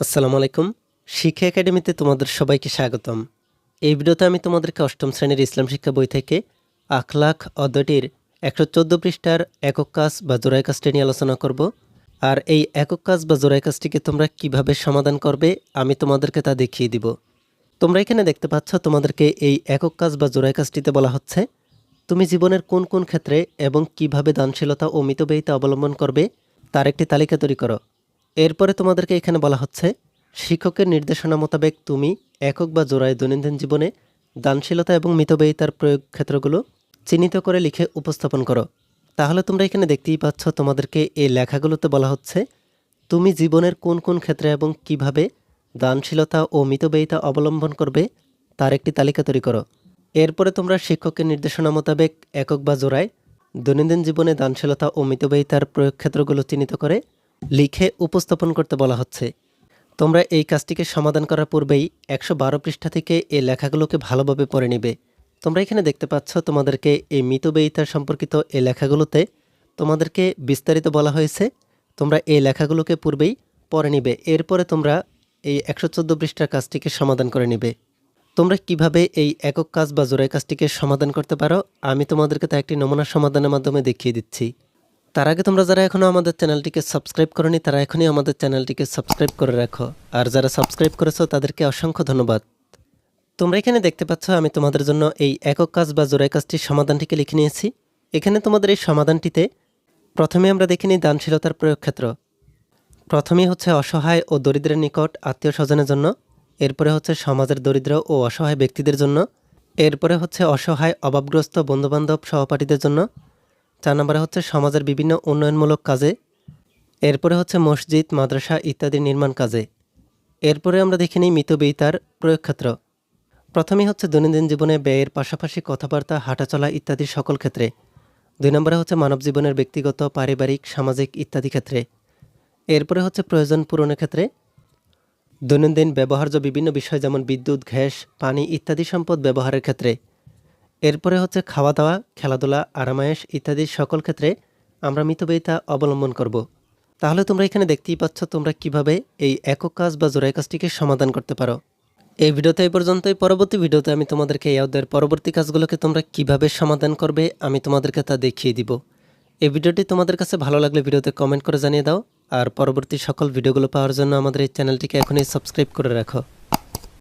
আসসালামু আলাইকুম। শিক্ষা একাডেমিতে তোমাদের সবাইকে স্বাগতম। এই ভিডিওতে আমি তোমাদেরকে অষ্টম শ্রেণির ইসলাম শিক্ষা বই থেকে আখলাখ অধ্যায়টির একশো চোদ্দ পৃষ্ঠার একক কাজ বা জোড়াই কাজটি নিয়ে আলোচনা করব। আর এই একক কাজ বা জোড়াই কাজটিকে তোমরা কীভাবে সমাধান করবে, আমি তোমাদেরকে তা দেখিয়ে দিব। তোমরা এখানে দেখতে পাচ্ছ, তোমাদেরকে এই একক কাজ বা জোড়াই কাজটিতে বলা হচ্ছে। তুমি জীবনের কোন কোন ক্ষেত্রে এবং কীভাবে দানশীলতা ও মিতব্যয়িতা অবলম্বন করবে, তার একটি তালিকা তৈরি করো। এরপরে তোমাদেরকে এখানে বলা হচ্ছে, শিক্ষকের নির্দেশনা মোতাবেক তুমি একক বা জোড়ায় দৈনন্দিন জীবনে দানশীলতা এবং মিতব্যয়িতার প্রয়োগ ক্ষেত্রগুলো চিহ্নিত করে লিখে উপস্থাপন করো। তাহলে তোমরা এখানে দেখতেই পাচ্ছ তোমাদেরকে এই লেখাগুলোতে বলা হচ্ছে, তুমি জীবনের কোন কোন ক্ষেত্রে এবং কীভাবে দানশীলতা ও মিতব্যয়িতা অবলম্বন করবে তার একটি তালিকা তৈরি করো। এরপরে তোমরা শিক্ষকের নির্দেশনা মোতাবেক একক বা জোড়ায় দৈনন্দিন জীবনে দানশীলতা ও মিতব্যয়িতার প্রয়োগ ক্ষেত্রগুলো চিহ্নিত করে লিখে উপস্থাপন করতে বলা হচ্ছে। তোমরা এই কাজটিকে সমাধান করার পূর্বেই একশো বারো পৃষ্ঠা থেকে এই লেখাগুলোকে ভালোভাবে পড়ে নিবে। তোমরা এখানে দেখতে পাচ্ছ তোমাদেরকে এই মিতব্যয়িতার সম্পর্কিত এই লেখাগুলোতে তোমাদেরকে বিস্তারিত বলা হয়েছে। তোমরা এই লেখাগুলোকে পূর্বেই পড়ে নিবে। এরপরে তোমরা এই একশো চোদ্দ পৃষ্ঠার কাজটিকে সমাধান করে নিবে। তোমরা কীভাবে এই একক কাজ বা জোড়াই কাজটিকে সমাধান করতে পারো, আমি তোমাদেরকে তা একটি নমুনা সমাধানের মাধ্যমে দেখিয়ে দিচ্ছি। তার আগে তোমরা যারা এখনও আমাদের চ্যানেলটিকে সাবস্ক্রাইব করনি, তারা এখনই আমাদের চ্যানেলটিকে সাবস্ক্রাইব করে রাখো। আর যারা সাবস্ক্রাইব করেছ, তাদেরকে অসংখ্য ধন্যবাদ। তোমরা এখানে দেখতে পাচ্ছ, আমি তোমাদের জন্য এই একক কাজ বা জোড়াই কাজটির সমাধানটিকে লিখে নিয়েছি। এখানে তোমাদের এই সমাধানটিতে প্রথমে আমরা দেখে নিই দানশীলতার প্রয়োগ ক্ষেত্র প্রথমেই হচ্ছে অসহায় ও দরিদ্রের নিকট আত্মীয় স্বজনের জন্য, এরপরে হচ্ছে সমাজের দরিদ্র ও অসহায় ব্যক্তিদের জন্য, এরপরে হচ্ছে অসহায়, অভাবগ্রস্ত বন্ধুবান্ধব, সহপাঠীদের জন্য চার নম্বরে হচ্ছে সমাজের বিভিন্ন উন্নয়নমূলক কাজে, এরপরে হচ্ছে মসজিদ, মাদ্রাসা ইত্যাদি নির্মাণ কাজে। এরপরে আমরা দেখে নিই মিতব্যয়িতার প্রয়োগক্ষেত্র। প্রথমেই হচ্ছে দৈনন্দিন জীবনে ব্যয়ের পাশাপাশি কথাবার্তা, হাঁটাচলা ইত্যাদি সকল ক্ষেত্রে। দুই নম্বরে হচ্ছে মানব জীবনের ব্যক্তিগত, পারিবারিক, সামাজিক ইত্যাদি ক্ষেত্রে। এরপরে হচ্ছে প্রয়োজন পূরণের ক্ষেত্রে। দৈনন্দিন ব্যবহার্য বিভিন্ন বিষয় যেমন বিদ্যুৎ, গ্যাস, পানি ইত্যাদি সম্পদ ব্যবহারের ক্ষেত্রে। এরপরে হচ্ছে খাওয়া দাওয়া খেলাধুলা, আরামায়েশ ইত্যাদি সকল ক্ষেত্রে আমরা মিতব্যয়িতা অবলম্বন করব। তাহলে তোমরা এখানে দেখতেই পাচ্ছ তোমরা কীভাবে এই একক কাজ বা জোড়াই কাজটিকে সমাধান করতে পারো। এই ভিডিওতে এই পর্যন্তই। পরবর্তী ভিডিওতে আমি তোমাদেরকে এই অধ্যায়ের পরবর্তী কাজগুলোকে তোমরা কীভাবে সমাধান করবে আমি তোমাদেরকে তা দেখিয়ে দিব। এই ভিডিওটি তোমাদের কাছে ভালো লাগলে ভিডিওতে কমেন্ট করে জানিয়ে দাও। আর পরবর্তী সকল ভিডিওগুলো পাওয়ার জন্য আমাদের এই চ্যানেলটিকে এখনই সাবস্ক্রাইব করে রাখো।